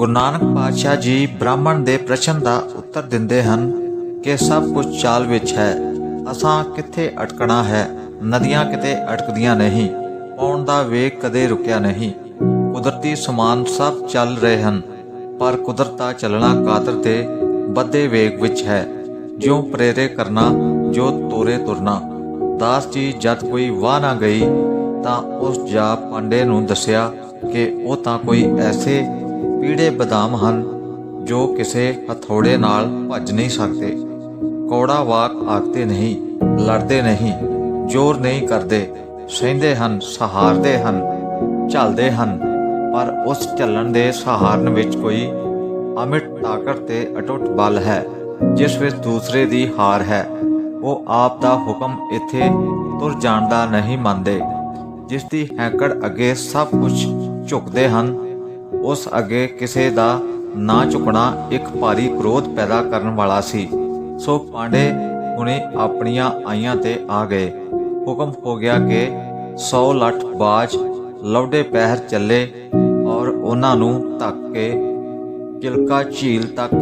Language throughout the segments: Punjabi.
ਗੁਰੂ ਨਾਨਕ ਪਾਤਸ਼ਾਹ ਜੀ ਬ੍ਰਾਹਮਣ ਦੇ ਪ੍ਰਸ਼ਨ ਦਾ ਉੱਤਰ ਦਿੰਦੇ ਹਨ ਕਿ ਸਭ ਕੁਝ ਚਾਲ ਵਿੱਚ ਹੈ, ਅਸਾਂ ਕਿੱਥੇ ਅਟਕਣਾ ਹੈ, ਨਦੀਆਂ ਕਿਤੇ ਅਟਕਦੀਆਂ ਨਹੀਂ ਪੌਣ ਦਾ ਵੇਗ ਕਦੇ ਰੁਕਿਆ ਨਹੀਂ, ਕੁਦਰਤੀ ਸਮਾਨ ਸਭ ਚੱਲ ਰਹੇ ਹਨ, ਪਰ ਕੁਦਰਤ ਦਾ ਚੱਲਣਾ ਕਾਦਰ ਤੇ ਵੱਧੇ ਵੇਗ ਵਿੱਚ ਹੈ, ਜਿਉ ਪ੍ਰੇਰੇ ਕਰਨਾ, ਜੋ ਤੋਰੇ ਤੁਰਨਾ, ਦਾਸ ਜੀ ਜਦ ਕੋਈ ਵਾਹ ਨਾ ਗਈ ਤਾਂ ਉਸ ਜਾ ਪਾਂਡੇ ਨੂੰ ਦੱਸਿਆ ਕਿ ਉਹ ਤਾਂ ਕੋਈ ਐਸੇ ਪੀੜੇ ਬਦਾਮ ਹਨ, ਜੋ ਕਿਸੇ ਹਥੌੜੇ ਨਾਲ ਭੱਜ ਨਹੀਂ ਸਕਦੇ। ਕੌੜਾ ਵਾਕ ਆਖਦੇ ਨਹੀਂ, ਲੜਦੇ ਨਹੀਂ, ਜ਼ੋਰ ਨਹੀਂ ਕਰਦੇ। ਸਹਿੰਦੇ ਹਨ, ਸਹਾਰਦੇ ਹਨ, ਝੱਲਦੇ ਹਨ, ਪਰ ਉਸ ਝੱਲਣ ਦੇ ਸਹਾਰਨ ਵਿੱਚ ਕੋਈ ਅਮਿਟ ਤਾਕਤ ਤੇ ਅਟੁੱਟ ਬਲ ਹੈ, ਜਿਸ ਵਿੱਚ ਦੂਸਰੇ ਦੀ ਹਾਰ ਹੈ। ਉਹ ਆਪ ਦਾ ਹੁਕਮ ਇੱਥੇ ਤੁਰ ਜਾਣ ਦਾ ਨਹੀਂ ਮੰਨਦੇ, ਜਿਸ ਦੀ ਹੈਂਕੜ ਅੱਗੇ ਸਭ ਕੁਝ ਝੁਕਦੇ ਹਨ ਉਸ ਅੱਗੇ ਕਿਸੇ ਦਾ ਨਾ ਝੁਕਣਾ ਇੱਕ ਭਾਰੀ ਕ੍ਰੋਧ ਪੈਦਾ ਕਰਨ ਵਾਲਾ ਸੀ। ਸੋ ਪਾਂਡੇ ਹੁਣੇ ਆਪਣੀਆਂ ਆਈਆਂ ਤੇ ਆ ਗਏ। ਹੁਕਮ ਹੋ ਗਿਆ ਕਿ 100 ਲੱਠ ਬਾਜ ਲੌਡੇ ਪਹਿਰ ਚੱਲੇ ਔਰ ਉਹਨਾਂ ਨੂੰ ਧੱਕ ਕੇ ਚਿਲਕਾ ਝੀਲ ਤੱਕ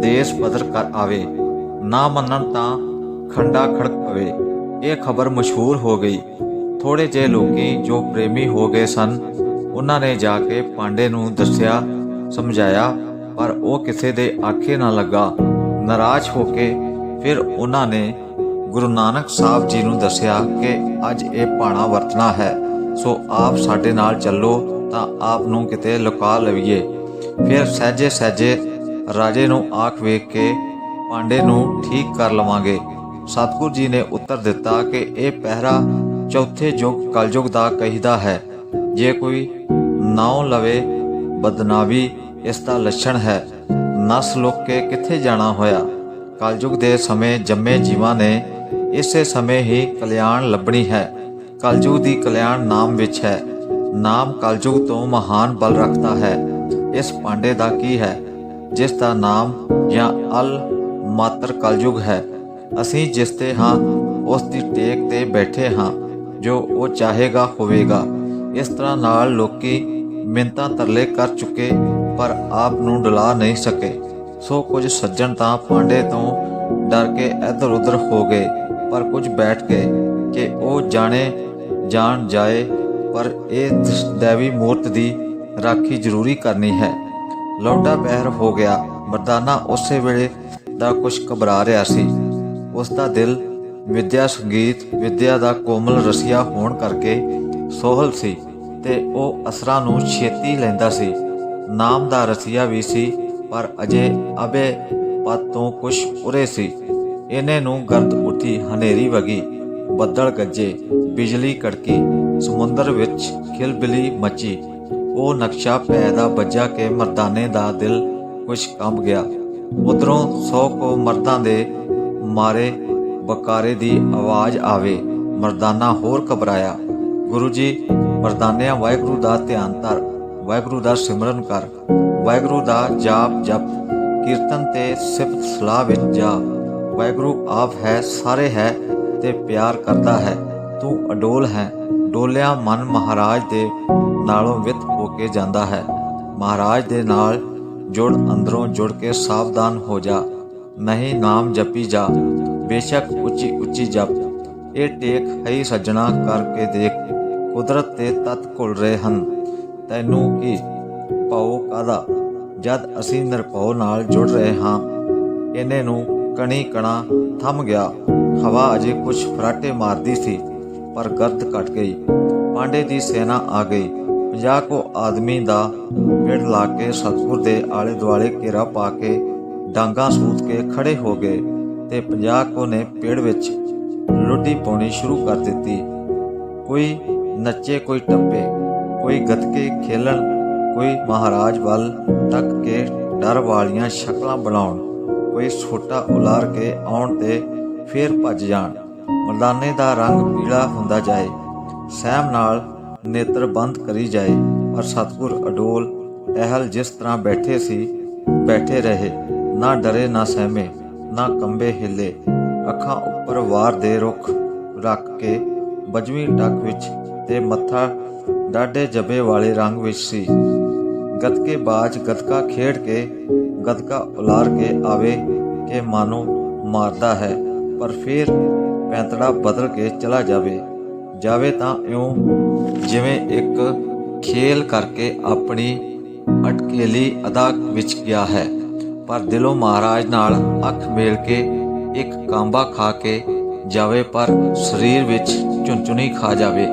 ਦੇਸ਼ ਬਦਰ ਕਰ ਆਵੇ। ਨਾ ਮੰਨਣ ਤਾਂ ਖੰਡਾ ਖੜਕ ਪਵੇ। ਇਹ ਖਬਰ ਮਸ਼ਹੂਰ ਹੋ ਗਈ। ਥੋੜੇ ਜਿਹੇ ਲੋਕੀ ਜੋ ਪ੍ਰੇਮੀ ਹੋ ਗਏ ਸਨ ਉਹਨਾਂ ਨੇ ਜਾ ਕੇ ਪਾਂਡੇ ਨੂੰ ਦੱਸਿਆ, ਸਮਝਾਇਆ, ਪਰ ਉਹ ਕਿਸੇ ਦੇ ਆਖੇ ਨਾ ਲੱਗਾ। ਨਾਰਾਜ਼ ਹੋ ਕੇ ਫਿਰ ਉਹਨਾਂ ਨੇ ਗੁਰੂ ਨਾਨਕ ਸਾਹਿਬ ਜੀ ਨੂੰ ਦੱਸਿਆ ਕਿ ਅੱਜ ਇਹ ਪਾਣਾ ਵਰਤਣਾ ਹੈ, ਸੋ ਆਪ ਸਾਡੇ ਨਾਲ ਚੱਲੋ, ਤਾਂ ਆਪ ਨੂੰ ਕਿਤੇ ਲੁਕਾ ਲਵੀਏ। ਫਿਰ ਸਹਿਜੇ ਸਹਿਜੇ ਰਾਜੇ ਨੂੰ ਆਖ ਵੇਖ ਕੇ ਪਾਂਡੇ ਨੂੰ ਠੀਕ ਕਰ ਲਵਾਂਗੇ। ਸਤਿਗੁਰ ਜੀ ਨੇ ਉੱਤਰ ਦਿੱਤਾ ਕਿ ਇਹ ਪਹਿਰਾ ਚੌਥੇ ਯੁੱਗ ਕਲਯੁਗ ਦਾ ਕਹੀਦਾ ਹੈ। ਜੇ ਕੋਈ ਨਾਉ ਲਵੇ ਬਦਨਾਵੀ, ਇਸ ਦਾ ਲੱਛਣ ਹੈ। ਨਸ ਲੋਕ ਕੇ ਕਿੱਥੇ ਜਾਣਾ ਹੋਇਆ? ਕਲਯੁਗ ਦੇ ਸਮੇਂ ਜੰਮੇ ਜੀਵਾਂ ਨੇ ਇਸੇ ਸਮੇਂ ਹੀ ਕਲਿਆਣ ਲੱਭਣੀ ਹੈ। ਕਲਯੁਗ ਦੀ ਕਲਿਆਣ ਨਾਮ ਵਿੱਚ ਹੈ। ਨਾਮ ਕਲਯੁਗ ਤੋਂ ਮਹਾਨ ਬਲ ਰੱਖਦਾ ਹੈ। ਇਸ ਪਾਂਡੇ ਦਾ ਕੀ ਹੈ? ਜਿਸ ਦਾ ਨਾਮ ਜਾਂ ਅਲ ਮਾਤਰ ਕਲਯੁਗ ਹੈ। ਅਸੀਂ ਜਿਸ ਤੇ ਹਾਂ, ਉਸ ਦੀ ਟੇਕ ਤੇ ਬੈਠੇ ਹਾਂ। ਜੋ ਉਹ ਚਾਹੇਗਾ, ਹੋਵੇਗਾ। ਇਸ ਤਰ੍ਹਾਂ ਨਾਲ ਲੋਕੀ ਮਿੰਤਾਂ ਤਰਲੇ ਕਰ ਚੁੱਕੇ, ਪਰ ਆਪ ਨੂੰ ਡੁਲਾ ਨਹੀਂ ਸਕੇ। ਸੋ ਕੁਝ ਸੱਜਣ ਤਾਂ ਪਾਂਡੇ ਤੋਂ ਡਰ ਕੇ ਇਧਰ ਉਧਰ ਹੋ ਗਏ, ਪਰ ਕੁਝ ਬੈਠ ਗਏ ਕਿ ਉਹ ਜਾਣੇ ਜਾਣ ਜਾਏ, ਪਰ ਇਹ ਦੇਵੀ ਮੂਰਤ ਦੀ ਰਾਖੀ ਜ਼ਰੂਰੀ ਕਰਨੀ ਹੈ। ਲੌਡਾ ਪਹਿਰ ਹੋ ਗਿਆ। ਮਰਦਾਨਾ ਉਸੇ ਵੇਲੇ ਦਾ ਕੁਝ ਘਬਰਾ ਰਿਹਾ ਸੀ। ਉਸ ਦਾ ਦਿਲ ਵਿਦਿਆ ਸੰਗੀਤ, ਵਿਦਿਆ ਦਾ ਕੋਮਲ ਰਸੀਆ ਹੋਣ ਕਰਕੇ ਸੋਹਲ ਸੀ। ਤੇ ਉਹ ਅਸਰਾਂ ਨੂੰ ਛੇਤੀ ਲੈਂਦਾ ਸੀ। ਨਾਮ ਦਾ ਰਸੀਆ ਵੀ ਸੀ, ਪਰ ਅਜੇ ਅਬੇ ਪਤ ਤੋਂ ਕੁਛ ਉਰੇ ਸੀ। ਇਹਨੇ ਨੂੰ ਗਰਦ ਉੱਠੀ, ਹਨੇਰੀ ਵਗੀ, ਬੱਦਲ ਗੱਜੇ, ਬਿਜਲੀ ਕੜਕੀ, ਸਮੁੰਦਰ ਵਿੱਚ ਖਿਲਬਿਲੀ ਮੱਚੀ। ਉਹ ਨਕਸ਼ਾ ਪੈਦਾ ਬੱਜਾ ਕੇ ਮਰਦਾਨੇ ਦਾ ਦਿਲ ਕੁਛ ਕੰਬ ਗਿਆ। ਉਧਰੋਂ ਸੌ ਕੋ ਮਰਦਾਂ ਦੇ ਮਾਰੇ ਬਕਾਰੇ ਦੀ ਆਵਾਜ਼ ਆਵੇ। ਮਰਦਾਨਾ ਹੋਰ ਘਬਰਾਇਆ। ਗੁਰੂ ਜੀ ਮਰਦਾਨਿਆਂ ਵਾਹਿਗੁਰੂ ਦਾ ਧਿਆਨ ਧਰ, ਵਾਹਿਗੁਰੂ ਦਾ ਸਿਮਰਨ ਕਰ, ਵਾਹਿਗੁਰੂ ਦਾ ਜਾਪ ਜਪ, ਕੀਰਤਨ ਤੇ ਸਿਫਤ ਸਲਾਹ ਵਿੱਚ ਜਾ। ਵਾਹਿਗੁਰੂ ਆਪ ਹੈ, ਸਾਰੇ ਹੈ ਤੇ ਪਿਆਰ ਕਰਦਾ ਹੈ। ਤੂੰ ਅਡੋਲ ਹੈ, ਡੋਲਿਆ ਮਨ ਮਹਾਰਾਜ ਦੇ ਨਾਲੋਂ ਵਿਤ ਹੋ ਕੇ ਜਾਂਦਾ ਹੈ। ਮਹਾਰਾਜ ਦੇ ਨਾਲ ਜੁੜ, ਅੰਦਰੋਂ ਜੁੜ ਕੇ ਸਾਵਧਾਨ ਹੋ ਜਾ। ਨਹੀਂ ਨਾਮ ਜਪੀ ਜਾ, ਬੇਸ਼ੱਕ ਉੱਚੀ ਉੱਚੀ ਜਪ। ਇਹ ਟੇਕ ਹੈ ਸੱਜਣਾ ਕਰਕੇ ਦੇਖ। ਕੁਦਰਤ ਦੇ ਤਤ ਘੁਲ ਰਹੇ ਹਨ। ਤੈਨੂੰ ਕੀ ਪਾਉ ਕਾਦਾ ਜਦ ਅਸੀਂ ਨਿਰਭਉ ਨਾਲ ਜੁੜ ਰਹੇ ਹਾਂ, ਇਹਨੇ ਨੂੰ ਕਣੀ ਕਣਾ ਥੰਮ ਗਿਆ। ਹਵਾ ਅਜੇ ਕੁਝ ਫਰਾਟੇ ਮਾਰਦੀ ਸੀ, ਪਰ ਗਰਦ ਘਟ ਗਈ। ਪਾਂਡੇ ਦੀ ਸੈਨਾ ਆ ਗਈ। 50 ਕੋ ਆਦਮੀ ਦਾ ਪੇੜ ਲਾ ਕੇ ਸਤਪੁਰ ਦੇ ਆਲੇ ਦੁਆਲੇ ਘੇਰਾ ਪਾ ਕੇ ਡਾਂਗਾ ਸੂਤ ਕੇ ਖੜੇ ਹੋ ਗਏ ਤੇ 50 ਕੋ ਨੇ ਪੇੜ ਵਿੱਚ ਲੁੱਡੀ ਪਾਉਣੀ ਸ਼ੁਰੂ ਕਰ ਦਿੱਤੀ। ਕੋਈ ਨੱਚੇ ਕੋਈ ਟੱਪੇ, ਕੋਈ ਗੱਤਕੇ ਖੇਲਣ, ਕੋਈ ਮਹਾਰਾਜ ਵੱਲ ਤੱਕ ਕੇ ਡਰ ਵਾਲੀਆਂ ਸ਼ਕਲਾਂ ਬਣਾਉਣ, ਕੋਈ ਛੋਟਾ ਉਲਾਰ ਕੇ ਆਉਣ ਤੇ ਫੇਰ ਭੱਜ ਜਾਣ। ਮਰਦਾਨੇ ਦਾ ਰੰਗ ਪੀਲਾ ਹੁੰਦਾ ਜਾਏ, ਸਹਿਮ ਨਾਲ ਨੇਤਰ ਬੰਦ ਕਰੀ ਜਾਏ, ਪਰ ਸਤਗੁਰ ਅਡੋਲ ਅਹਲ ਜਿਸ ਤਰ੍ਹਾਂ ਬੈਠੇ ਸੀ, ਬੈਠੇ ਰਹੇ, ਨਾ ਡਰੇ, ਨਾ ਸਹਿਮੇ, ਨਾ ਕੰਬੇ ਹਿੱਲੇ, ਅੱਖਾਂ ਉੱਪਰ ਵਾਰ ਦੇ ਰੁੱਖ ਰੱਖ ਕੇ ਬਜਵੀਂ ਟੱਕ ਵਿੱਚ ਤੇ ਮੱਥਾ ਡਾਢੇ ਜਬੇ ਵਾਲੇ ਰੰਗ ਵਿੱਚ ਸੀ। ਗਤਕੇ ਬਾਜ ਗਤਕਾ ਖੇਡ ਕੇ ਗਤਕਾ ਉਲਾਰ ਕੇ ਆਵੇ ਕਿ ਮਾਨੋ ਮਾਰਦਾ ਹੈ, ਪਰ ਫਿਰ ਪੈਂਤੜਾ ਬਦਲ ਕੇ ਚਲਾ ਜਾਵੇ। ਜਾਵੇ ਤਾਂ ਇਉਂ ਜਿਵੇਂ ਇੱਕ ਖੇਲ ਕਰਕੇ ਆਪਣੀ ਅਟਕੇਲੀ ਅਦਾ ਵਿੱਚ ਗਿਆ ਹੈ। ਪਰ ਦਿਲੋਂ ਮਹਾਰਾਜ ਨਾਲ ਅੱਖ ਮੇਲ ਕੇ ਇੱਕ ਕਾਂਬਾ ਖਾ ਕੇ ਜਾਵੇ, ਪਰ ਸਰੀਰ ਵਿੱਚ ਝੁੰਝੁਣੀ ਖਾ ਜਾਵੇ।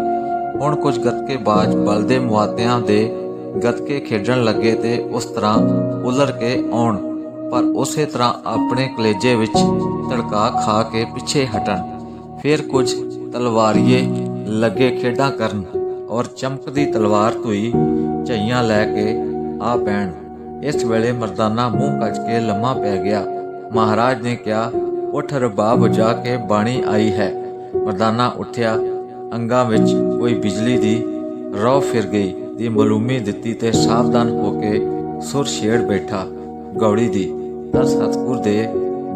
ਹੁਣ ਕੁਝ ਗੱਤਕੇ ਬਾਜ ਬਲਦੇ ਮੁਆਤਿਆਂ ਦੇ ਗੱਤਕੇ ਖੇਡਣ ਲੱਗੇ ਤੇ ਉਸ ਤਰ੍ਹਾਂ ਉਲਰ ਕੇ ਆਉਣ, ਪਰ ਉਸੇ ਤਰ੍ਹਾਂ ਆਪਣੇ ਕਲੇਜੇ ਵਿੱਚ ਧੜਕਾ ਖਾ ਕੇ ਪਿੱਛੇ ਹਟਣ। ਫਿਰ ਕੁਝ ਤਲਵਾਰੀਏ ਲੱਗੇ ਖੇਡਾਂ ਕਰਨ ਔਰ ਚਮਕਦੀ ਤਲਵਾਰ ਧੋਈ ਝਈਆਂ ਲੈ ਕੇ ਆ ਪੈਣ। ਇਸ ਵੇਲੇ ਮਰਦਾਨਾ ਮੂੰਹ ਕੱਜ ਕੇ ਲੰਮਾ ਪੈ ਗਿਆ। ਮਹਾਰਾਜ ਨੇ ਕਿਹਾ, ਉਠ ਰਬਾਬ ਜਾ ਕੇ ਬਾਣੀ ਆਈ ਹੈ। ਮਰਦਾਨਾ ਉੱਠਿਆ ਅੰਗਾਂ ਵਿੱਚ ਕੋਈ ਬਿਜਲੀ ਦੀ ਰੌ ਫਿਰ ਗਈ, ਦੀ ਮਲੂਮੀ ਦਿੱਤੀ ਤੇ ਸਾਵਧਾਨ ਹੋ ਕੇ ਸੁਰ ਛੇੜ ਬੈਠਾ ਗੌੜੀ ਦੀ। ਤਾਂ ਸਤਿਗੁਰ ਦੇ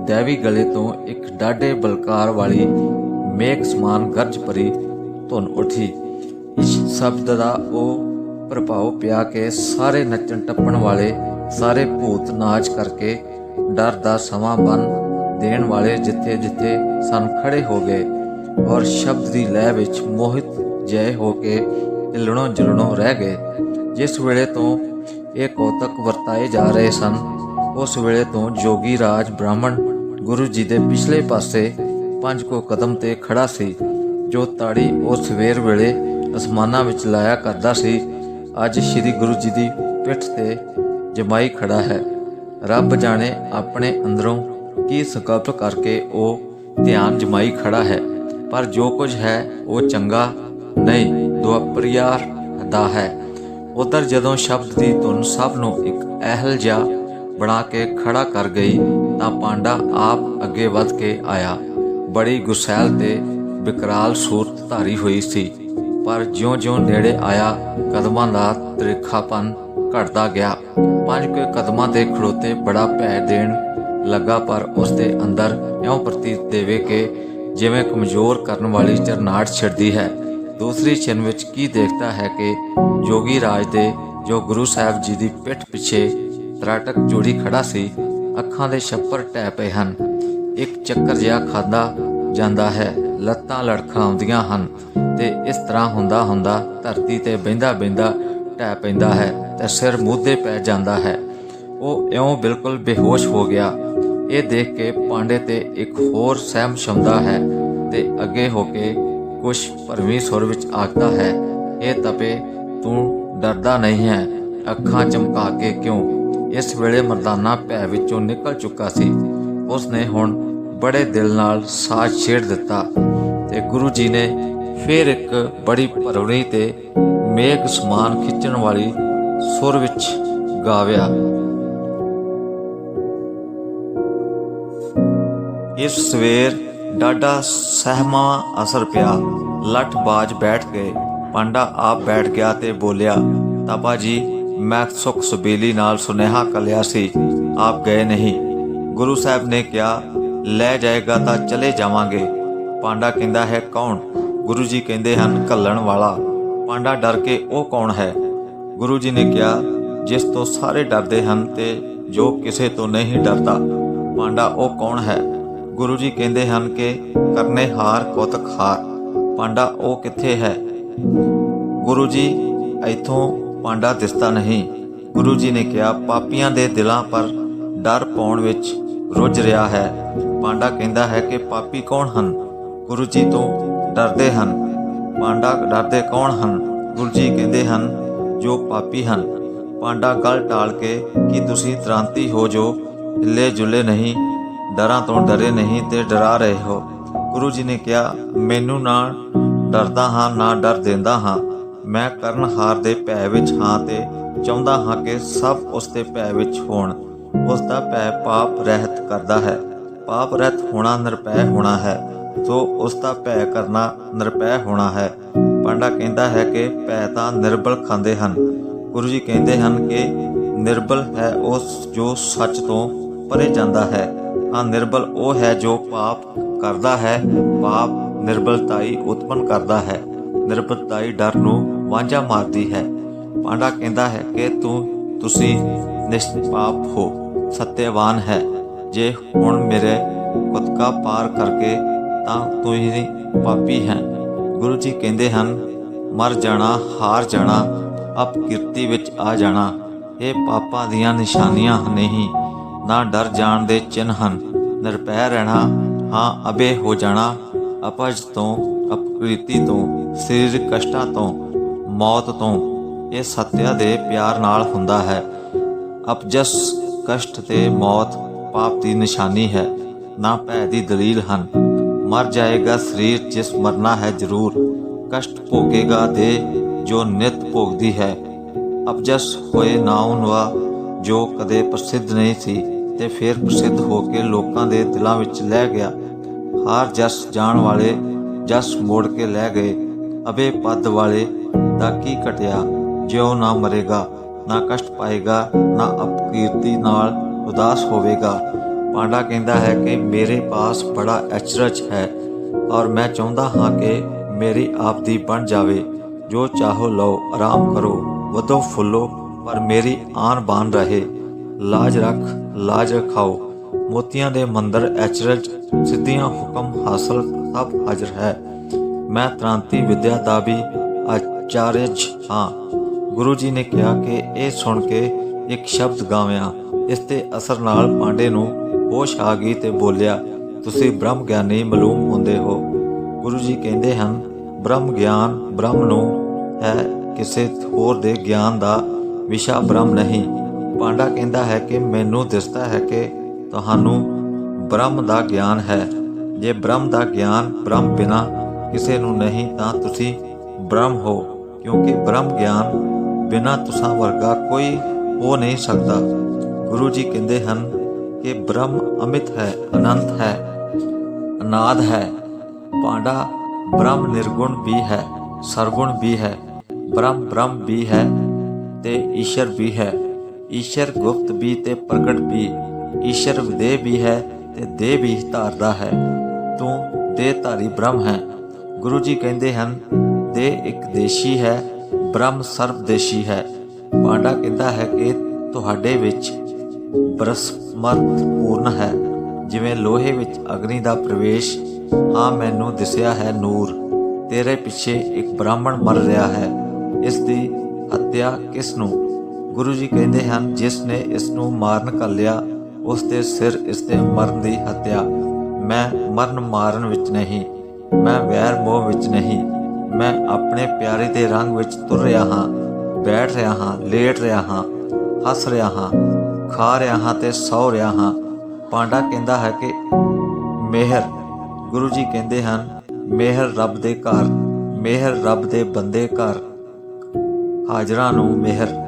ਦੇਵੀ ਗਲੇ ਤੋਂ ਇੱਕ ਡਾਢੇ ਬਲਕਾਰ ਵਾਲੀ ਮੇਘ ਸਮਾਨ ਗਰਜ ਭਰੀ ਧੁਨ ਉੱਠੀ। ਇਸ ਸ਼ਬਦ ਦਾ ਉਹ ਪ੍ਰਭਾਵ ਪਿਆ ਕਿ ਸਾਰੇ ਨੱਚਣ ਟੱਪਣ ਵਾਲੇ, ਸਾਰੇ ਭੂਤ ਨਾਚ ਕਰਕੇ ਡਰ ਦਾ ਸਮਾਂ ਬਨ ਦੇਣ ਵਾਲੇ ਜਿੱਥੇ ਜਿੱਥੇ ਸਨ ਖੜੇ ਹੋ ਗਏ। ਔਰ ਸ਼ਬਦ ਦੀ ਲਹਿ ਵਿੱਚ ਮੋਹਿਤ ਜੈ ਹੋ ਕੇ ਹਿਲਣੋਂ ਜੁਲਣੋਂ ਰਹਿ ਗਏ। ਜਿਸ ਵੇਲੇ ਤੋਂ ਇਹ ਕੌਤਕ ਵਰਤਾਏ ਜਾ ਰਹੇ ਸਨ, ਉਸ ਵੇਲੇ ਤੋਂ ਜੋਗੀ ਰਾਜ ਬ੍ਰਾਹਮਣ ਗੁਰੂ ਜੀ ਦੇ ਪਿਛਲੇ ਪਾਸੇ ਪੰਜ ਕੋ ਕਦਮ ਤੇ ਖੜਾ ਸੀ, ਜੋ ਤਾੜੀ ਉਹ ਸਵੇਰ ਵੇਲੇ ਅਸਮਾਨਾਂ ਵਿੱਚ ਲਾਇਆ ਕਰਦਾ ਸੀ। ਅੱਜ ਸ੍ਰੀ ਗੁਰੂ ਜੀ ਦੀ ਪਿੱਠ ਤੇ ਜਮਾਈ ਖੜਾ ਹੈ। ਰੱਬ ਜਾਣੇ ਆਪਣੇ ਅੰਦਰੋਂ ਕੀ ਸੰਕਲਪ ਕਰਕੇ ਉਹ ਧਿਆਨ ਜਮਾਈ ਖੜਾ ਹੈ? ਪਰ ਜੋ ਕੁਝ ਹੈ, ਉਹ ਚੰਗਾ ਨਹੀਂ ਦੁਆਪਰਿਆਰ ਦਾ ਹੈ। ਉਧਰ ਜਦੋਂ ਸ਼ਬਦ ਦੀ ਧੁਨ ਸਭ ਨੂੰ ਇੱਕ ਅਹਿਲ ਜਿਹਾ ਬਣਾ ਕੇ ਖੜਾ ਕਰ ਗਈ, ਤਾਂ ਪਾਂਡਾ ਆਪ ਅੱਗੇ ਵੱਧ ਕੇ ਆਇਆ। ਬੜੀ ਗੁਸੈਲ ਤੇ ਵਿਕਰਾਲ ਸੂਰਤ ਧਾਰੀ ਹੋਈ ਸੀ। ਪਰ ਜਿਉਂ-ਜਿਉਂ ਨੇੜੇ ਆਇਆ, ਕਦਮਾਂ ਦਾ ਤ੍ਰਿਖਾਪਨ ਘਟਦਾ ਗਿਆ। ਪੰਜ ਕੁ ਕਦਮਾਂ ਤੇ ਖੜੋਤੇ ਬੜਾ ਭੈ ਦੇਣ ਲੱਗਾ, ਪਰ ਉਸ ਦੇ ਅੰਦਰ ਇਉਂ ਪ੍ਰਤੀਤ ਦੇਵੇ ਕਿ ਜਿਵੇਂ ਕਮਜ਼ੋਰ ਕਰਨ ਵਾਲੀ ਚਰਨਾਟ ਛਿੜਦੀ ਹੈ। ਦੂਸਰੀ ਛਿਨ ਵਿੱਚ ਕੀ ਦੇਖਦਾ ਹੈ ਕਿ ਜੋਗੀ ਰਾਜ ਦੇ ਜੋ ਗੁਰੂ ਸਾਹਿਬ ਜੀ ਦੀ ਪਿੱਠ ਪਿੱਛੇ ਤਰਾਟਕ ਜੋੜੀ ਖੜਾ ਸੀ, ਅੱਖਾਂ ਦੇ ਛੱਪਰ ਟਹਿ ਪਏ ਹਨ। ਇੱਕ ਚੱਕਰ ਜਿਹਾ ਖਾਦਾ ਜਾਂਦਾ ਹੈ, ਲੱਤਾਂ ਲੜਖਾਉਂਦੀਆਂ ਹਨ ਤੇ ਇਸ ਤਰ੍ਹਾਂ ਹੁੰਦਾ ਹੁੰਦਾ ਧਰਤੀ ਤੇ ਬਹਿੰਦਾ ਬਹਿੰਦਾ ਟਹਿ ਪੈਂਦਾ ਹੈ ਤੇ ਸਿਰ ਮੂਧੇ ਪੈ ਜਾਂਦਾ ਹੈ। ਉਹ ਇਉਂ ਬਿਲਕੁਲ ਬੇਹੋਸ਼ ਹੋ ਗਿਆ। ਇਹ ਦੇਖ ਕੇ ਪਾਂਡੇ ਤੇ ਇੱਕ ਹੋਰ ਸਹਿਮ ਸ਼ਮਦਾ ਹੈ ਤੇ ਅੱਗੇ ਹੋ ਕੇ ਕੁਛ ਭਰਵੀਂ ਸੁਰ ਵਿੱਚ ਆਖਦਾ ਹੈ ਇਹ ਤਪੇ, ਤੂੰ ਡਰਦਾ ਨਹੀਂ ਹੈ, ਅੱਖਾਂ ਚਮਕਾ ਕੇ ਕਿਉਂ? ਇਸ ਵੇਲੇ ਮਰਦਾਨਾ ਭੈ ਵਿੱਚੋਂ ਨਿਕਲ ਚੁੱਕਾ ਸੀ। ਉਸ ਨੇ ਹੁਣ ਬੜੇ ਦਿਲ ਨਾਲ ਸਾਜ਼ ਛੇੜ ਦਿੱਤਾ ਤੇ ਗੁਰੂ ਜੀ ਨੇ ਫਿਰ ਇੱਕ ਬੜੀ ਭਰਵਣੀ ਤੇ ਮੇਘ ਸਮਾਨ ਖਿੱਚਣ ਵਾਲੀ ਸੁਰ ਵਿੱਚ ਗਾਵਿਆ। ਇਸ ਸਵੇਰ ਡਾਡਾ ਸਹਿਮਾ ਅਸਰ ਪਿਆ। ਲੱਠ ਬਾਜ ਬੈਠ ਗਏ। ਪਾਂਡਾ ਆਪ ਬੈਠ ਗਿਆ ਤੇ ਬੋਲਿਆ ਤਾਬਾ ਜੀ, ਮੈਂ ਸੁਖ ਸੁਬੇਲੀ ਨਾਲ ਸੁਨੇਹਾ ਕਲਿਆ ਸੀ। ਆਪ ਗਏ ਨਹੀਂ। ਗੁਰੂ ਸਾਹਿਬ ਨੇ ਕਿਹਾ, ਲੈ ਜਾਏਗਾ ਤਾਂ ਚਲੇ ਜਾਵਾਂਗੇ। ਪਾਂਡਾ ਕਹਿੰਦਾ ਹੈ, ਕੌਣ? ਗੁਰੂ ਜੀ ਕਹਿੰਦੇ ਹਨ ਕੱਲਣ ਵਾਲਾ। ਪਾਂਡਾ ਡਰ ਕੇ, ਉਹ ਕੌਣ ਹੈ? ਗੁਰੂ ਜੀ ਨੇ ਕਿਹਾ, ਜਿਸ ਤੋਂ ਸਾਰੇ ਡਰਦੇ ਹਨ ਤੇ ਜੋ ਕਿਸੇ ਤੋਂ ਨਹੀਂ ਡਰਦਾ। ਪਾਂਡਾ, ਉਹ ਕੌਣ ਹੈ? ਗੁਰੂ ਜੀ ਕਹਿੰਦੇ ਹਨ ਕਿ ਕਰਨੇ ਹਾਰ ਕੋਤਕ ਹਾਰ। ਪਾਂਡਾ ਉਹ ਕਿੱਥੇ ਹੈ? ਗੁਰੂ ਜੀ, ਇਥੋਂ ਪਾਂਡਾ ਦਿਸਦਾ ਨਹੀਂ। ਗੁਰੂ ਜੀ ਨੇ ਕਿਹਾ, ਪਾਪੀਆਂ ਦੇ ਦਿਲਾਂ ਪਰ ਡਰ ਪਾਉਣ ਵਿੱਚ ਰੁੱਝ ਰਿਹਾ ਹੈ। ਪਾਂਡਾ ਕਹਿੰਦਾ ਹੈ ਕਿ ਪਾਪੀ ਕੌਣ ਹਨ? ਗੁਰੂ ਜੀ ਤੋਂ ਡਰਦੇ ਹਨ। ਪਾਂਡਾ ਡਰਦੇ ਕੌਣ ਹਨ? ਗੁਰੂ ਜੀ ਕਹਿੰਦੇ ਹਨ, ਜੋ ਪਾਪੀ ਹਨ। ਪਾਂਡਾ ਗੱਲ ਟਾਲ ਕੇ, ਕਿ ਤੁਸੀਂ ਤ੍ਰਾਂਤੀ ਹੋ ਜੋ? ਹਿੱਲੇ ਜੁਲੇ ਨਹੀਂ। ਡਰਾਂ ਤੋਂ ਡਰੇ ਨਹੀਂ ਤੇ ਡਰਾ ਰਹੇ ਹੋ। ਗੁਰੂ ਜੀ ਨੇ ਕਿਹਾ, ਮੈਨੂੰ ਨਾ ਡਰਦਾ ਹਾਂ, ਨਾ ਡਰ ਦਿੰਦਾ ਹਾਂ। ਮੈਂ ਕਰਨਹਾਰ ਦੇ ਭੈ ਵਿੱਚ ਹਾਂ ਤੇ ਚਾਹੁੰਦਾ ਹਾਂ ਕਿ ਸਭ ਉਸ ਦੇ ਭੈ ਵਿੱਚ ਹੋਣ। ਉਸ ਦਾ ਭੈ ਪਾਪ ਰਹਿਤ ਕਰਦਾ ਹੈ। ਪਾਪ ਰਹਿਤ ਹੋਣਾ ਨਿਰਪੈ ਹੋਣਾ ਹੈ। ਸੋ ਉਸ ਦਾ ਭੈ ਕਰਨਾ ਨਿਰਪੈ ਹੋਣਾ ਹੈ। ਪਾਂਡਾ ਕਹਿੰਦਾ ਹੈ ਕਿ ਭੈ ਤਾਂ ਨਿਰਬਲ ਖਾਂਦੇ ਹਨ। ਗੁਰੂ ਜੀ ਕਹਿੰਦੇ ਹਨ ਕਿ ਨਿਰਬਲ ਹੈ ਉਸ ਜੋ ਸੱਚ ਤੋਂ ਪਰੇ ਜਾਂਦਾ ਹੈ। ਹਾਂ ਨਿਰਬਲ ਉਹ ਹੈ ਜੋ ਪਾਪ ਕਰਦਾ ਹੈ। ਪਾਪ ਨਿਰਬਲਤਾਈ ਉਤਪਨ ਕਰਦਾ ਹੈ। ਨਿਰਬਲਤਾਈ ਡਰ ਨੂੰ ਵਾਂਝਾ ਮਾਰਦੀ ਹੈ। ਪਾਂਡਾ ਕਹਿੰਦਾ ਹੈ ਕਿ ਤੂੰ, ਤੁਸੀਂ ਨਿਸ਼ਪਾਪ ਹੋ, ਸਤਿਆਵਾਨ ਹੈ। ਜੇ ਹੁਣ ਮੇਰੇ ਕੁਤਕਾ ਪਾਰ ਕਰਕੇ ਤਾਂ ਤੂੰ ਹੀ ਪਾਪੀ ਹੈ। ਗੁਰੂ ਜੀ ਕਹਿੰਦੇ ਹਨ, ਮਰ ਜਾਣਾ, ਹਾਰ ਜਾਣਾ ਅਪ ਕਿਰਤੀ ਵਿੱਚ ਆ ਜਾਣਾ। ਇਹ ਪਾਪਾਂ ਦੀਆਂ ਨਿਸ਼ਾਨੀਆਂ ਨਹੀਂ। ਨਾ ਡਰ ਜਾਣ ਦੇ ਚਿੰਨ੍ਹ ਹਨ। ਨਿਰਪੈ ਰਹਿਣਾ, ਹਾਂ, ਅਬੇ ਹੋ ਜਾਣਾ। ਅਪਜ ਤੋਂ ਅਪਕ੍ਰਿਤੀ ਤੋਂ, ਸਰੀਰਕ ਕਸ਼ਟਾਂ ਤੋਂ, ਮੌਤ ਤੋਂ, ਇਹ ਸੱਤਿਆ ਦੇ ਪਿਆਰ ਨਾਲ ਹੁੰਦਾ ਹੈ। ਅਪਜਸ ਕਸ਼ਟ ਤੇ ਮੌਤ ਪਾਪ ਦੀ ਨਿਸ਼ਾਨੀ ਹੈ। ਨਾ ਭੈ ਦੀ ਦਲੀਲ ਹਨ। ਮਰ ਜਾਏਗਾ ਸਰੀਰ ਜਿਸ ਮਰਨਾ ਹੈ ਜ਼ਰੂਰ। ਕਸ਼ਟ ਭੋਗੇਗਾ ਦੇ ਜੋ ਨਿਤ ਭੋਗਦੀ ਹੈ। ਅਪਜਸ ਹੋਏ ਨਾਉਨਵਾ ਜੋ ਕਦੇ ਪ੍ਰਸਿੱਧ ਨਹੀਂ ਸੀ। ਤੇ ਫਿਰ ਪ੍ਰਸਿੱਧ ਹੋ ਕੇ ਲੋਕਾਂ ਦੇ ਦਿਲਾਂ ਵਿੱਚ ਲੈ ਗਿਆ। ਹਾਰ ਜਸ ਜਾਣ ਵਾਲੇ ਜਸ ਮੋੜ ਕੇ ਲੈ ਗਏ। ਅਬੇ ਪਦ ਵਾਲੇ ਦਾ ਕੀ ਘਟਿਆ? ਜਿਉ ਨਾ ਮਰੇਗਾ, ਨਾ ਕਸ਼ਟ ਪਾਏਗਾ, ਨਾ ਅਪਕੀਰਤੀ ਨਾਲ ਉਦਾਸ ਹੋਵੇਗਾ। ਪਾਂਡਾ ਕਹਿੰਦਾ ਹੈ ਕਿ ਮੇਰੇ ਪਾਸ ਬੜਾ ਅਚਰਜ ਹੈ ਔਰ ਮੈਂ ਚਾਹੁੰਦਾ ਹਾਂ ਕਿ ਮੇਰੀ ਆਪਦੀ ਬਣ ਜਾਵੇ। ਜੋ ਚਾਹੋ ਲਓ, ਆਰਾਮ ਕਰੋ, ਵਧੋ ਫੁੱਲੋ, ਪਰ ਮੇਰੀ ਆਨ ਬਾਨ ਰਹੇ। ਲਾਜ ਰੱਖ ਲਾਜ ਰਖਾਓ ਮੋਤੀਆਂ ਦੇ ਮੰਦਰ ਐਚਰਜ ਸਿੱਧੀਆਂ ਹੁਕਮ ਹਾਸਲ ਸਭ ਹਾਜ਼ਰ ਹੈ। ਮੈਂ ਤ੍ਰਾਂਤੀ ਵਿਦਿਆ ਦਾ ਵੀ ਆਚਾਰਜ ਹਾਂ। ਗੁਰੂ ਜੀ ਨੇ ਕਿਹਾ ਕਿ ਇਹ ਸੁਣ ਕੇ ਇੱਕ ਸ਼ਬਦ ਗਾਵਿਆ ਇਸ ਤੇ ਅਸਰ ਨਾਲ ਪਾਂਡੇ ਨੂੰ ਹੋਸ਼ ਆ ਗਈ ਤੇ ਬੋਲਿਆ, ਤੁਸੀਂ ਬ੍ਰਹਮ ਗਿਆਨੀ ਮਾਲੂਮ ਹੁੰਦੇ ਹੋ। ਗੁਰੂ ਜੀ ਕਹਿੰਦੇ ਹਨ, ਬ੍ਰਹਮ ਗਿਆਨ ਬ੍ਰਹਮ ਨੂੰ ਹੈ, ਕਿਸੇ ਹੋਰ ਦੇ ਗਿਆਨ ਦਾ ਵਿਸ਼ਾ ਬ੍ਰਹਮ ਨਹੀਂ। ਪਾਂਡਾ ਕਹਿੰਦਾ ਹੈ ਕਿ ਮੈਨੂੰ ਦਿਸਦਾ ਹੈ ਕਿ ਤੁਹਾਨੂੰ ਬ੍ਰਹਮ ਦਾ ਗਿਆਨ ਹੈ। ਜੇ ਬ੍ਰਹਮ ਦਾ ਗਿਆਨ ਬ੍ਰਹਮ ਬਿਨਾ ਕਿਸੇ ਨੂੰ ਨਹੀਂ, ਤਾਂ ਤੁਸੀਂ ਬ੍ਰਹਮ ਹੋ, ਕਿਉਂਕਿ ਬ੍ਰਹਮ ਗਿਆਨ ਬਿਨਾ ਤੁਸਾਂ ਵਰਗਾ ਕੋਈ ਹੋ ਨਹੀਂ ਸਕਦਾ। ਗੁਰੂ ਜੀ ਕਹਿੰਦੇ ਹਨ ਕਿ ਬ੍ਰਹਮ ਅਮਿਤ ਹੈ, ਅਨੰਤ ਹੈ, ਅਨਾਦ ਹੈ। ਪਾਂਡਾ ਬ੍ਰਹਮ ਨਿਰਗੁਣ ਵੀ ਹੈ, ਸਰਗੁਣ ਵੀ ਹੈ, ਬ੍ਰਹਮ ਬ੍ਰਹਮ ਵੀ ਹੈ ਤੇ ਈਸ਼ਰ ਵੀ ਹੈ। ਈਸ਼ਰ ਗੁਪਤ ਵੀ ਤੇ ਪ੍ਰਗਟ ਵੀ। ਈਸ਼ਰ ਵਿਦੇਹ ਵੀ ਹੈ ਤੇ ਦੇਹ ਵੀ ਧਾਰਦਾ ਹੈ। ਤੂੰ ਦੇਹ ਧਾਰੀ ਬ੍ਰਹਮ ਹੈ। ਗੁਰੂ ਜੀ ਕਹਿੰਦੇ ਹਨ, ਦੇਹ ਇੱਕ ਦੇਸ਼ੀ ਹੈ, ਬ੍ਰਹਮ ਸਰਬਦੇਸ਼ੀ ਹੈ। ਪਾਂਡਾ ਕਹਿੰਦਾ ਹੈ ਕਿ ਤੁਹਾਡੇ ਵਿੱਚ ਬਰਸਮਤ ਪੂਰਨ ਹੈ। ਜਿਵੇਂ ਲੋਹੇ ਵਿੱਚ ਅਗਨੀ ਦਾ ਪ੍ਰਵੇਸ਼, ਹਾਂ, ਮੈਨੂੰ ਦਿਸਿਆ ਹੈ ਨੂਰ। ਤੇਰੇ ਪਿੱਛੇ ਇੱਕ ਬ੍ਰਾਹਮਣ ਮਰ ਰਿਹਾ ਹੈ। ਇਸ ਦੀ ਹੱਤਿਆ ਕਿਸ ਨੂੰ? ਗੁਰੂ ਜੀ ਕਹਿੰਦੇ ਹਨ, ਜਿਸ ਨੇ ਇਸ ਨੂੰ ਮਾਰਨ ਕੱਲਿਆ ਉਸ ਦੇ ਸਿਰ ਇਸ ਦੇ ਮਰਨ ਦੀ ਹੱਤਿਆ। ਮੈਂ ਮਰਨ ਮਾਰਨ ਵਿੱਚ ਨਹੀਂ, ਮੈਂ ਵੈਰ ਮੋਹ ਵਿੱਚ ਨਹੀਂ। ਮੈਂ ਆਪਣੇ ਪਿਆਰੇ ਦੇ ਰੰਗ ਵਿੱਚ ਤੁਰ ਰਿਹਾ ਹਾਂ, ਬੈਠ ਰਿਹਾ ਹਾਂ, ਲੇਟ ਰਿਹਾ ਹਾਂ, ਹੱਸ ਰਿਹਾ ਹਾਂ, ਖਾ ਰਿਹਾ ਹਾਂ ਤੇ ਸੌ ਰਿਹਾ ਹਾਂ। ਪਾਂਡਾ ਕਹਿੰਦਾ ਹੈ ਕਿ ਮਿਹਰ, ਗੁਰੂ ਜੀ ਕਹਿੰਦੇ ਹਨ, ਮਿਹਰ ਰੱਬ ਦੇ ਘਰ, ਮਿਹਰ ਰੱਬ ਦੇ ਬੰਦੇ ਘਰ। ਹਾਜ਼ਰਾਂ ਨੂੰ ਮਿਹਰ।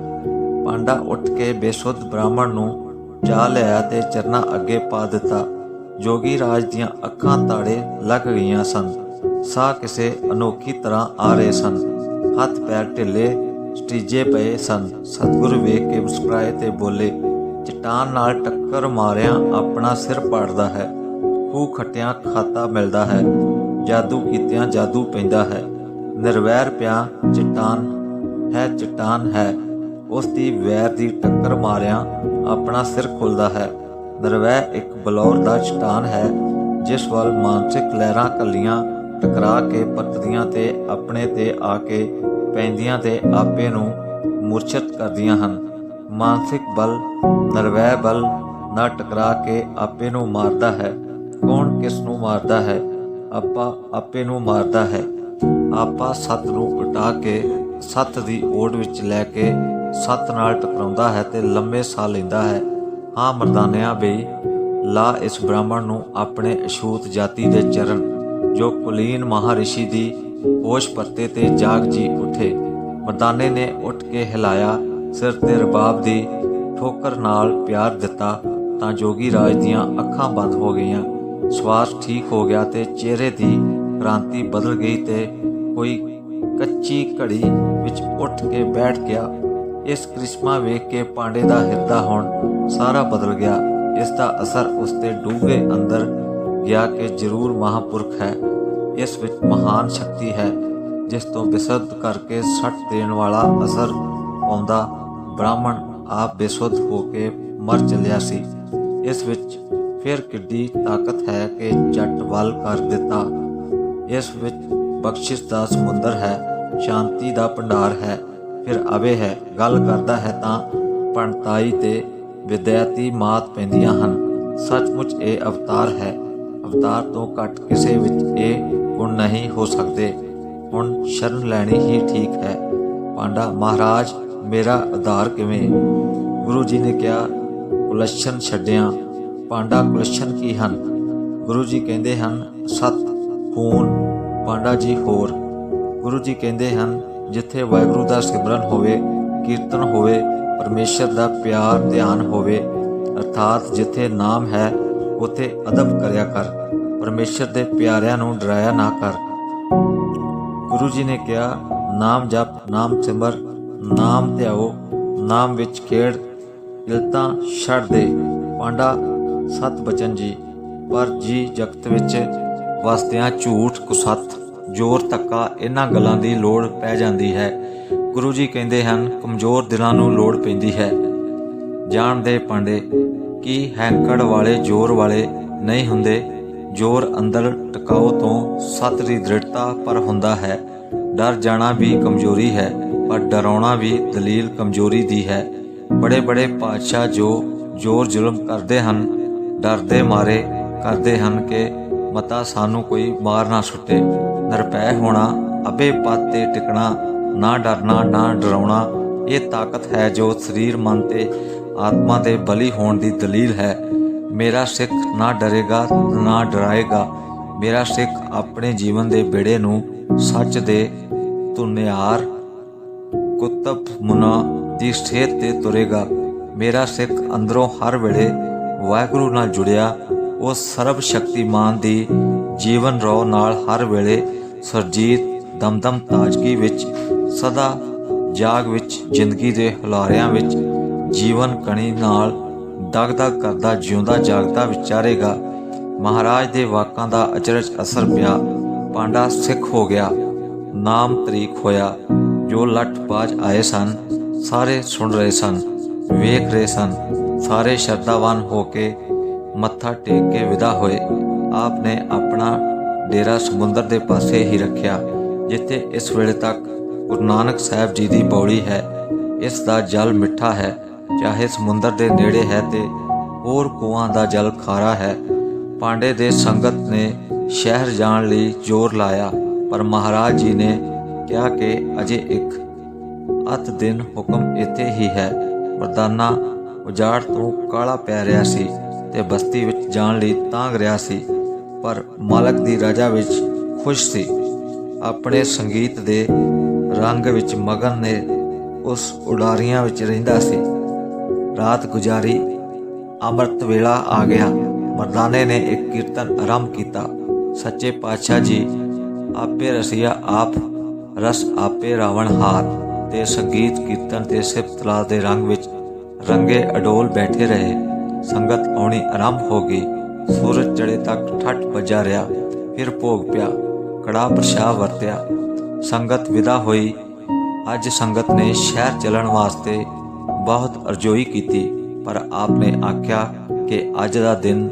ਪਾਂਡਾ ਉੱਠ ਕੇ ਬੇਸੁੱਧ ਬ੍ਰਾਹਮਣ ਨੂੰ ਜਾ ਲਿਆ ਤੇ ਚਰਨਾਂ ਅੱਗੇ ਪਾ ਦਿੱਤਾ। ਜੋਗੀ ਰਾਜ ਦੀਆਂ ਅੱਖਾਂ ਤਾੜੇ ਲੱਗ ਗਈਆਂ ਸਨ। ਸਾਹ ਕਿਸੇ ਅਨੋਖੀ ਤਰ੍ਹਾਂ ਆ ਰਹੇ ਸਨ। ਹੱਥ ਪੈਰ ਢਿੱਲੇ ਸਟੀਜੇ ਪਏ ਸਨ। ਸਤਿਗੁਰ ਵੇਖ ਕੇ ਮੁਸਕਰਾਏ ਤੇ ਬੋਲੇ, ਚਟਾਨ ਨਾਲ ਟੱਕਰ ਮਾਰਿਆ ਆਪਣਾ ਸਿਰ ਪਾੜਦਾ ਹੈ। ਖੂਹ ਖੱਟਿਆਂ ਖਾਤਾ ਮਿਲਦਾ ਹੈ। ਜਾਦੂ ਕੀਤਿਆਂ ਜਾਦੂ ਪੈਂਦਾ ਹੈ। ਨਿਰਵੈਰ ਪਿਆ ਚਟਾਨ, ਹੈ ਚਟਾਨ ਹੈ। ਉਸ ਦੀ ਵੈਰ ਦੀ ਟੱਕਰ ਮਾਰਿਆ ਆਪਣਾ ਸਿਰ ਖੁੱਲਦਾ ਹੈ। ਨਿਰਵੈ ਇੱਕ ਬਲੌਰ ਦਾ ਚਟਾਨ ਹੈ, ਜਿਸ ਵੱਲ ਮਾਨਸਿਕ ਲਹਿਰਾਂ ਕੱਲੀਆਂ ਟਕਰਾ ਕੇ ਪਰਤਦੀਆਂ ਤੇ ਆਪਣੇ ਤੇ ਆ ਕੇ ਪੈਂਦੀਆਂ ਤੇ ਆਪੇ ਨੂੰ ਮੂਰਛਿਤ ਕਰਦੀਆਂ ਹਨ। ਮਾਨਸਿਕ ਬਲ, ਨਿਰਵੈ ਬਲ ਨਾ ਟਕਰਾ ਕੇ ਆਪੇ ਨੂੰ ਮਾਰਦਾ ਹੈ। ਕੌਣ ਕਿਸ ਨੂੰ ਮਾਰਦਾ ਹੈ? ਆਪਾ ਆਪੇ ਨੂੰ ਮਾਰਦਾ ਹੈ। ਆਪਾ ਸੱਤ ਨੂੰ ਉਟਾ ਕੇ ਸੱਤ ਦੀ ਓਟ ਵਿੱਚ ਲੈ ਕੇ ਸੱਤ ਨਾਲ ਟਕਰਾਉਂਦਾ ਹੈ ਤੇ ਲੰਮੇ ਸਾਹ ਲੈਂਦਾ ਹੈ। ਹਾਂ, ਮਰਦਾਨਿਆਂ ਬਈ, ਲਾ ਇਸ ਬ੍ਰਾਹਮਣ ਨੂੰ ਆਪਣੇ ਅਛੂਤ ਜਾਤੀ ਦੇ ਚਰਨ, ਜੋ ਕੁਲੀਨ ਮਹਾਰਿਸ਼ੀ ਦੀ ਹੋਸ਼ ਪਰਤੇ ਤੇ ਜਾਗ ਜੀ ਉਠੇ। ਮਰਦਾਨੇ ਨੇ ਉੱਠ ਕੇ ਹਿਲਾਇਆ ਸਿਰ ਤੇ ਰਬਾਬ ਦੀ ਠੋਕਰ ਨਾਲ ਪਿਆਰ ਦਿੱਤਾ ਤਾਂ ਜੋਗੀ ਰਾਜ ਦੀਆਂ ਅੱਖਾਂ ਬੰਦ ਹੋ ਗਈਆਂ। ਸਵਾਸ ਠੀਕ ਹੋ ਗਿਆ ਤੇ ਚਿਹਰੇ ਦੀ ਕ੍ਰਾਂਤੀ ਬਦਲ ਗਈ ਤੇ ਕੋਈ ਕੱਚੀ ਘੜੀ ਵਿੱਚ ਉੱਠ ਕੇ ਬੈਠ ਗਿਆ। ਇਸ ਕ੍ਰਿਸ਼ਮਾ ਵੇਖ ਕੇ ਪਾਂਡੇ ਦਾ ਹਿਰਦਾ ਹੁਣ ਸਾਰਾ ਬਦਲ ਗਿਆ। ਇਸ ਦਾ ਅਸਰ ਉਸ ਦੇ ਡੂੰਘੇ ਅੰਦਰ ਗਿਆ ਕਿ ਜ਼ਰੂਰ ਮਹਾਪੁਰਖ ਹੈ। ਇਸ ਵਿੱਚ ਮਹਾਨ ਸ਼ਕਤੀ ਹੈ, ਜਿਸ ਤੋਂ ਬਿਸਦ ਕਰਕੇ ਸੱਟ ਦੇਣ ਵਾਲਾ ਅਸਰ ਆਉਂਦਾ ਬ੍ਰਾਹਮਣ ਆਪ ਬੇਸੁੱਧ ਹੋ ਕੇ ਮਰ ਚੱਲਿਆ ਸੀ। ਇਸ ਵਿੱਚ ਫਿਰ ਕਿੱਡੀ ਤਾਕਤ ਹੈ ਕਿ ਜੱਟ ਵੱਲ ਕਰ ਦਿੱਤਾ। ਇਸ ਵਿੱਚ ਬਖਸ਼ਿਸ਼ ਦਾ ਸਮੁੰਦਰ ਹੈ। ਸ਼ਾਂਤੀ ਦਾ ਭੰਡਾਰ ਹੈ, ਫਿਰ ਅਵੇ ਹੈ, ਗੱਲ ਕਰਦਾ ਹੈ ਤਾਂ ਪੰਡਤਾਈ ਤੇ ਵਿਦਿਆਤੀ ਮਾਤ ਪੈਂਦੀਆਂ ਹਨ। ਸੱਚਮੁੱਚ ਇਹ ਅਵਤਾਰ ਹੈ। ਅਵਤਾਰ ਤੋਂ ਘੱਟ ਕਿਸੇ ਵਿੱਚ ਇਹ ਗੁਣ ਨਹੀਂ ਹੋ ਸਕਦੇ। ਹੁਣ ਸ਼ਰਨ ਲੈਣੀ ਹੀ ਠੀਕ ਹੈ। ਪਾਂਡਾ ਮਹਾਰਾਜ, ਮੇਰਾ ਆਧਾਰ ਕਿਵੇਂ? ਗੁਰੂ ਜੀ ਨੇ ਕਿਹਾ ਕੁਲੱਛਣ ਛੱਡਿਆ। ਪਾਂਡਾ ਕੁਲੱਛਣ ਕੀ ਹਨ? ਗੁਰੂ ਜੀ ਕਹਿੰਦੇ ਹਨ, ਸਤ ਖੂਨ। ਪਾਂਡਾ ਜੀ ਹੋਰ ਗੁਰੂ ਜੀ ਕਹਿੰਦੇ ਹਨ, ਜਿੱਥੇ ਵਾਹਿਗੁਰੂ ਦਾ ਸਿਮਰਨ ਹੋਵੇ, ਕੀਰਤਨ ਹੋਵੇ, ਪਰਮੇਸ਼ਰ ਦਾ ਪਿਆਰ, ਧਿਆਨ ਹੋਵੇ, ਅਰਥਾਤ ਜਿੱਥੇ ਨਾਮ ਹੈ, ਉਥੇ ਅਦਬ ਕਰਿਆ ਕਰ, ਪਰਮੇਸ਼ਰ ਦੇ ਪਿਆਰਿਆਂ ਨੂੰ ਡਰਾਇਆ ਨਾ ਕਰ। ਗੁਰੂ ਜੀ ਨੇ ਕਿਹਾ, ਨਾਮ ਜਪ, ਨਾਮ ਸਿਮਰ, ਨਾਮ ਧਿਆਓ, ਨਾਮ ਵਿੱਚ ਖੇਡ, ਇਲਤਾਂ ਛੱਡ ਦੇ, ਪਾਂਡਾ ਸਤ ਬਚਨ ਜੀ, ਪਰ ਜੀ ਜਗਤ ਵਿੱਚ ਵਸਦਿਆਂ ਝੂਠ ਕੁਸੱਤ। ਜ਼ੋਰ ਤੱਕਾ ਇਹਨਾਂ ਗੱਲਾਂ ਦੀ ਲੋੜ ਪੈ ਜਾਂਦੀ ਹੈ। ਗੁਰੂ ਜੀ ਕਹਿੰਦੇ ਹਨ, ਕਮਜ਼ੋਰ ਦਿਲਾਂ ਨੂੰ ਲੋੜ ਪੈਂਦੀ ਹੈ। ਜਾਣਦੇ ਪਾਂਡੇ ਕਿ ਹੈਂਕੜ ਵਾਲੇ ਜ਼ੋਰ ਵਾਲੇ ਨਹੀਂ ਹੁੰਦੇ। ਜ਼ੋਰ ਅੰਦਰ ਟਿਕਾਓ ਤੋਂ ਸਤ ਦੀ ਦ੍ਰਿੜਤਾ ਪਰ ਹੁੰਦਾ ਹੈ। ਡਰ ਜਾਣਾ ਵੀ ਕਮਜ਼ੋਰੀ ਹੈ, ਪਰ ਡਰਾਉਣਾ ਵੀ ਦਲੀਲ ਕਮਜ਼ੋਰੀ ਦੀ ਹੈ। ਬੜੇ ਬੜੇ ਪਾਤਸ਼ਾਹ ਜੋ ਜ਼ੋਰ ਜ਼ੁਲਮ ਕਰਦੇ ਹਨ, ਡਰਦੇ ਮਾਰੇ ਕਰਦੇ ਹਨ ਕਿ ਮਤਾ ਸਾਨੂੰ ਕੋਈ ਮਾਰ ਨਾ ਸੁੱਟੇ। ਨਿਰਪੈ ਹੋਣਾ, ਅਬੇ ਪਦ ਤੇ ਟਿਕਣਾ, ਨਾ ਡਰਨਾ, ਨਾ ਡਰਾਉਣਾ, ਇਹ ਤਾਕਤ ਹੈ ਜੋ ਸਰੀਰ, ਮਨ ਤੇ ਆਤਮਾ ਦੇ ਬਲੀ ਹੋਣ ਦੀ ਦਲੀਲ ਹੈ। ਮੇਰਾ ਸਿੱਖ ਨਾ ਡਰੇਗਾ, ਨਾ ਡਰਾਏਗਾ। ਮੇਰਾ ਸਿੱਖ ਆਪਣੇ ਜੀਵਨ ਦੇ ਬੇੜੇ ਨੂੰ ਸੱਚ ਦੇ ਧੁਨਿਆਰ ਕੁਤਬ ਮੁਨਾ ਦੀ ਸਥਿਤ ਤੇ ਤੁਰੇਗਾ। ਮੇਰਾ ਸਿੱਖ ਅੰਦਰੋਂ ਹਰ ਵੇਲੇ ਵਾਹਿਗੁਰੂ ਨਾਲ ਜੁੜਿਆ, ਉਹ ਸਰਬ ਸ਼ਕਤੀਮਾਨ ਦੀ ਜੀਵਨ ਰੋ ਨਾਲ ਹਰ ਵੇਲੇ ਸਰਜੀਤ ਦਮਦਮ ਤਾਜਗੀ ਵਿੱਚ, ਸਦਾ ਜਾਗ ਵਿੱਚ, ਜ਼ਿੰਦਗੀ ਦੇ ਹੁਲਾਰਿਆਂ ਵਿੱਚ, ਜੀਵਨ ਕਣੀ ਨਾਲ ਦਗ ਦਗ ਕਰਦਾ, ਜਿਉਂਦਾ, ਜਾਗਦਾ, ਵਿਚਾਰੇਗਾ। ਮਹਾਰਾਜ ਦੇ ਵਾਕਾਂ ਦਾ ਅਚਰਜ ਅਸਰ ਪਿਆ ਪਾਂਡਾ ਸਿੱਖ ਹੋ ਗਿਆ, ਨਾਮ ਤਰੀਕ ਹੋਇਆ, ਜੋ ਲੱਠ ਬਾਜ ਆਏ ਸਨ, ਸਾਰੇ ਸੁਣ ਰਹੇ ਸਨ, ਵੇਖ ਰਹੇ ਸਨ, ਸਾਰੇ ਸ਼ਰਧਾਵਾਨ ਹੋ ਕੇ ਮੱਥਾ ਟੇਕ ਕੇ ਵਿਦਾ ਹੋਏ, ਆਪ ਨੇ ਆਪਣਾ ਡੇਰਾ ਸਮੁੰਦਰ ਦੇ ਪਾਸੇ ਹੀ ਰੱਖਿਆ, ਜਿੱਥੇ ਇਸ ਵੇਲੇ ਤੱਕ ਗੁਰੂ ਨਾਨਕ ਸਾਹਿਬ ਜੀ ਦੀ ਬੌੜੀ ਹੈ। ਇਸ ਦਾ ਜਲ ਮਿੱਠਾ ਹੈ, ਚਾਹੇ ਸਮੁੰਦਰ ਦੇ ਨੇੜੇ ਹੈ ਤੇ ਹੋਰ ਕੂਆਂ ਦਾ ਜਲ ਖਾਰਾ ਹੈ। ਪਾਂਡੇ ਦੇ ਸੰਗਤ ਨੇ ਸ਼ਹਿਰ ਜਾਣ ਲਈ ਜ਼ੋਰ ਲਾਇਆ, ਪਰ ਮਹਾਰਾਜ ਜੀ ਨੇ ਕਿਹਾ ਕਿ ਅਜੇ ਇੱਕ ਅਤ ਦਿਨ ਹੁਕਮ ਇੱਥੇ ਹੀ ਹੈ। ਮਰਦਾਨਾ ਉਜਾੜ ਤੋਂ ਕਾਲਾ ਪੈ ਰਿਹਾ ਸੀ ਤੇ ਬਸਤੀ ਵਿੱਚ ਜਾਣ ਲਈ ਤਾਂਗ ਰਿਹਾ ਸੀ। ਪਰ ਮਾਲਕ ਦੀ ਰਜਾ ਵਿੱਚ ਖੁਸ਼ ਸੀ। ਆਪਣੇ ਸੰਗੀਤ ਦੇ ਰੰਗ ਵਿੱਚ ਮਗਨ ਨੇ ਉਸ ਉਡਾਰੀਆਂ ਵਿੱਚ ਰਹਿੰਦਾ ਸੀ। ਰਾਤ ਗੁਜ਼ਾਰੀ, ਅੰਮ੍ਰਿਤ ਵੇਲਾ ਆ ਗਿਆ। ਮਰਦਾਨੇ ਨੇ ਇੱਕ ਕੀਰਤਨ ਆਰੰਭ ਕੀਤਾ। ਸੱਚੇ ਪਾਤਸ਼ਾਹ ਜੀ, ਆਪੇ ਰਸੀਆ ਆਪ, ਰਸ ਆਪੇ ਰਾਵਣ ਹਾਰ ਤੇ ਸੰਗੀਤ ਕੀਰਤਨ ਤੇ ਸਿਫਤਲਾ ਦੇ ਰੰਗ ਵਿੱਚ ਰੰਗੇ ਅਡੋਲ ਬੈਠੇ ਰਹੇ। ਸੰਗਤ ਆਉਣੀ ਆਰੰਭ ਹੋ ਗਈ। ਸੂਰਜ ਚੜੇ ਤੱਕ ਠੱਠ ਵੱਜਾ ਰਿਹਾ, ਫਿਰ ਭੋਗ ਪਿਆ ਕੜਾ ਪ੍ਰਸ਼ਾਦ ਵਰਤਿਆ, ਸੰਗਤ ਵਿਦਾ ਹੋਈ। ਅੱਜ ਸੰਗਤ ਨੇ ਸ਼ਹਿਰ ਚੱਲਣ ਵਾਸਤੇ ਬਹੁਤ ਅਰਜ਼ੋਈ ਕੀਤੀ, ਪਰ ਆਪ ਨੇ ਆਖਿਆ ਕਿ ਅੱਜ ਦਾ ਦਿਨ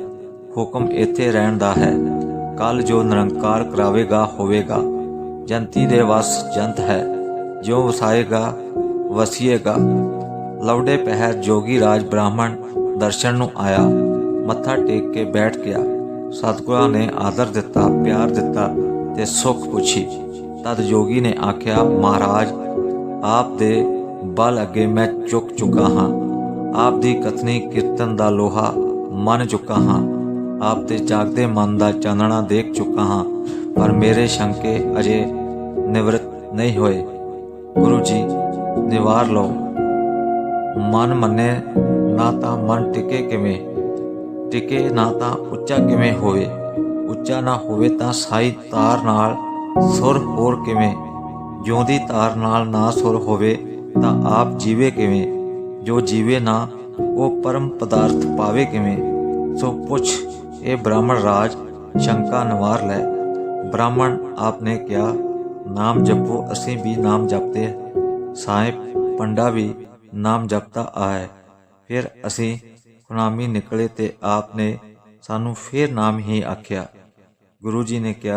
ਹੁਕਮ ਇੱਥੇ ਰਹਿਣ ਦਾ ਹੈ। ਕੱਲ ਜੋ ਨਿਰੰਕਾਰ ਕਰਾਵੇਗਾ, ਹੋਵੇਗਾ। ਜੰਤੀ ਦੇ ਵਸ ਜੰਤ ਹੈ ਜੋ ਵਸਾਏਗਾ, ਵਸੀਏਗਾ। ਲਵਡੇ ਪਹਿਰ ਜੋਗੀ ਰਾਜ ਬ੍ਰਾਹਮਣ ਦਰਸ਼ਨ ਨੂੰ ਆਇਆ। ਮੱਥਾ ਟੇਕ ਕੇ ਬੈਠ ਗਿਆ। ਸਤਿਗੁਰਾਂ ਨੇ ਆਦਰ ਦਿੱਤਾ, ਪਿਆਰ ਦਿੱਤਾ ਤੇ ਸੁਖ ਪੁੱਛੀ। ਤਦ ਜੋਗੀ ਨੇ ਆਖਿਆ, ਮਹਾਰਾਜ, ਆਪ ਦੇ ਬਲ ਅੱਗੇ ਮੈਂ ਝੁਕ ਚੁੱਕਾ ਹਾਂ। ਆਪ ਦੀ ਕਥਨੀ, ਕੀਰਤਨ ਦਾ ਲੋਹਾ ਮੰਨ ਚੁੱਕਾ ਹਾਂ। ਆਪ ਦੇ ਜਾਗਦੇ ਮਨ ਦਾ ਚਾਨਣਾ ਦੇਖ ਚੁੱਕਾ ਹਾਂ। ਪਰ ਮੇਰੇ ਸ਼ੰਕੇ ਅਜੇ ਨਿਵਰਤ ਨਹੀਂ ਹੋਏ। ਗੁਰੂ ਜੀ, ਨਿਵਾਰ ਲਓ। ਮਨ ਮੰਨੇ, ਨਾ ਤਾਂ ਮਨ ਟਿਕੇ ਕਿਵੇਂ? ਟਿਕੇ ਨਾ ਤਾਂ ਉੱਚਾ ਕਿਵੇਂ ਹੋਵੇ? ਉੱਚਾ ਨਾ ਹੋਵੇ ਤਾਂ ਸਾਈ ਤਾਰ ਨਾਲ ਸੁਰ ਹੋਰ ਕਿਵੇਂ? ਜਿਉਂਦੀ ਤਾਰ ਨਾਲ ਨਾ ਸੁਰ ਹੋਵੇ ਤਾਂ ਆਪ ਜੀਵੇ ਕਿਵੇਂ? ਜੋ ਜੀਵੇ ਨਾ, ਉਹ ਪਰਮ ਪਦਾਰਥ ਪਾਵੇ ਕਿਵੇਂ? ਸੋ ਪੁੱਛ, ਇਹ ਬ੍ਰਾਹਮਣ ਰਾਜ ਸ਼ੰਕਾ ਨਿਵਾਰ ਲੈ। ਬ੍ਰਾਹਮਣ ਆਪਨੇ ਕਿਹਾ, ਨਾਮ ਜਪੋ, ਅਸੀਂ ਵੀ ਨਾਮ ਜਪਤੇ ਹਾਂ। ਸਾਹਿਬ ਪੰਡਾ ਵੀ ਨਾਮ ਜਪਤਾ ਆਏ ਫਿਰ ਅਸੀਂ ਗੁਲਾਮੀ ਨਿਕਲੇ ਤੇ ਆਪ ਨੇ ਸਾਨੂੰ ਫਿਰ ਨਾਮ ਹੀ ਆਖਿਆ। ਗੁਰੂ ਜੀ ਨੇ ਕਿਹਾ